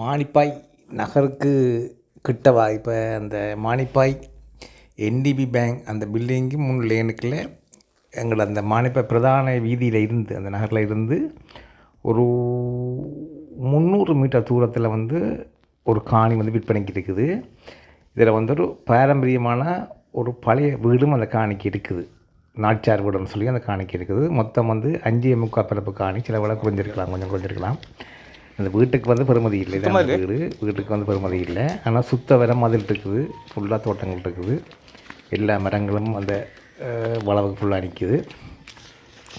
மானிப்பாய் நகருக்கு கிட்டவா இப்போ அந்த மானிப்பாய் என்டிபி பேங்க் அந்த பில்டிங்கு முன் லேனுக்குள்ள எங்களை அந்த மானிப்பாய் பிரதான வீதியில் இருந்து அந்த நகரில் இருந்து ஒரு முந்நூறு மீட்டர் தூரத்தில் வந்து ஒரு காணி வந்து விற்பனைக்கு இருக்குது. இதில் வந்து ஒரு பாரம்பரியமான ஒரு பழைய வீடும் அந்த காணிக்கு இருக்குது. நாட்சார் வீடுன்னு சொல்லி அந்த காணிக்கு இருக்குது. மொத்தம் வந்து அஞ்சு முக்கால் பிறப்பு காணி. சில விலை குறைஞ்சிருக்கலாம் கொஞ்சம் குறைஞ்சிருக்கலாம். அந்த வீட்டுக்கு வந்து பெருமதி இல்லை. வீடு. வீட்டுக்கு வந்து பெருமதி இல்லை. ஆனால் சுத்த வர மதில் இருக்குது. ஃபுல்லாக தோட்டங்கள் இருக்குது. எல்லா மரங்களும் அந்த வளவுக்கு ஃபுல்லாக நிற்கிது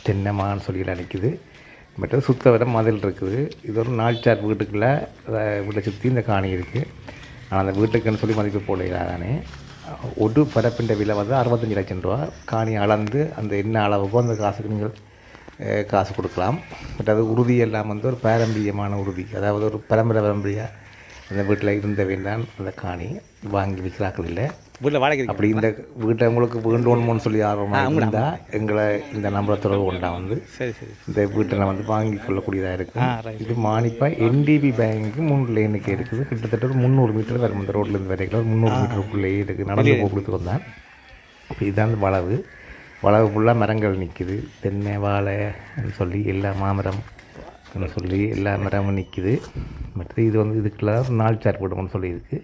தென்னை மான்னு சொல்லிட்டு நிற்கிது மற்றது சுத்த வர மதில் இருக்குது. இது ஒரு நாள்சார் வீட்டுக்குள்ளே வீட்டை சுற்றி இந்த காணி இருக்குது ஆனால் அந்த வீட்டுக்குன்னு சொல்லி மதிப்பு போடல தானே ஒரு பரப்பின்ற விலை வந்து அறுபத்தஞ்சு லட்சம் ரூபா. காணி அளந்து அந்த என்ன அளவுக்கோ அந்த காசுக்கு நீங்கள் காசு கொடுக்கலாம். பட் அது உறுதி எல்லாம் வந்து ஒரு பாரம்பரியமான உறுதி. அதாவது ஒரு பரம்பரை பரம்பரையாக அந்த வீட்டில் இருந்தவை தான் அந்த காணி வாங்கி விற்கிறாக்கள் இல்லை. வீட்டில் வாடகை அப்படி இந்த வீட்டை உங்களுக்கு வேண்டும்னு சொல்லி ஆர்வமாக இருந்தால் எங்களை இந்த நம்பரை தொடர்பு கொண்டா வந்து இந்த வீட்டை நான் வந்து வாங்கி கொள்ளக்கூடியதாக இருக்குது இது மானிப்பா என்டிபி பேங்க்கு மூணு லேனுக்கு இருக்குது கிட்டத்தட்ட ஒரு முந்நூறு மீட்டர் வரும். இந்த ரோட்லேருந்து வரைக்கும் முந்நூறு மீட்டருக்குள்ளேயே இருக்குது நடந்து போகிறது வந்தேன் இப்போ இதுதான் வளவு. வளவு ஃபுல்லாக மரங்கள் நிற்கிது தென்னை வாழைன்னு சொல்லி எல்லா மாமரம் சொல்லி எல்லா மரமும் நிற்கிது மற்றது இது வந்து இதுக்குள்ள நாள் சார் போடுவோம்னு சொல்லி இருக்குது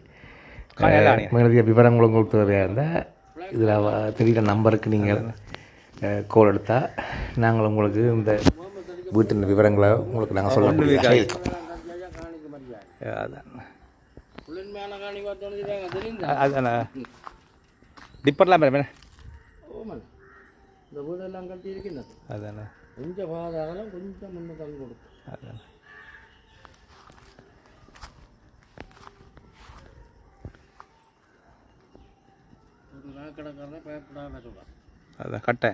மேலதிக விவரங்கள் உங்களுக்கு தேவையாக இருந்தால் இதில் தெரியுற நம்பருக்கு நீங்கள் கோல் எடுத்தால் நாங்கள் உங்களுக்கு இந்த வீட்டின் விவரங்களை உங்களுக்கு நாங்கள் சொல்லக்கூடியதாக இருக்கோம் அதான். அதான்? டிப்பர்லாம் பேர் என்ன? இந்த வீடெல்லாம் கட்டியிருக்கின்றது அதானே. கொஞ்சம் பாதாளம் கொஞ்சம் முன்னுதான் கொடுக்கும். அதானே. அதான் கட்டை.